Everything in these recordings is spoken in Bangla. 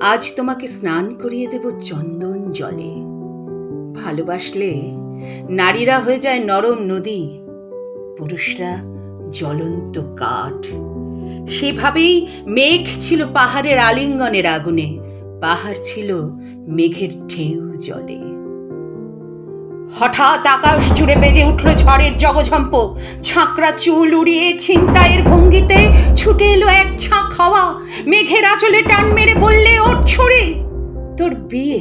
আজ তোমাকে স্নান করিয়ে দেব চন্দন জলে। ভালোবাসলে নারীরা হয়ে যায় নরম নদী, পুরুষরা জ্বলন্ত কাঠ। সেভাবেই মেঘ ছিল পাহাড়ের আলিঙ্গনের আগুনে, পাহাড় ছিল মেঘের ঢেউ জলে। হঠাৎ আকাশ জুড়ে বেজে উঠল ঝড়ের জগঝম্প। ছাঁকড়া চুল উড়িয়ে ছিনতাইয়ের ভঙ্গিতে ছুটে এলো এক ছাঁক হাওয়া। মেঘের আঁচলে টান মেরে বললে ওর ছড়ে তোর বিয়ে?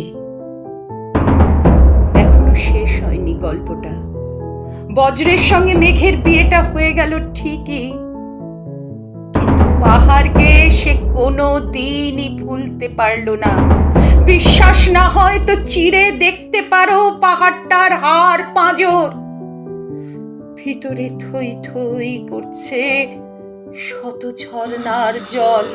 এখনও শেষ হয়নি গল্পটা। বজ্রের সঙ্গে মেঘের বিয়েটা হয়ে গেল ঠিকই। কিন্তু পাহাড়কে সে কোনো দিনই ভুলতে পারল না। বিশ্বাস না হয় তো চিড়ে দেখতে পারো পাহাড়টার হার পাঁজর। ভিতরে থই থই করছে শত ঝর্ণার জল।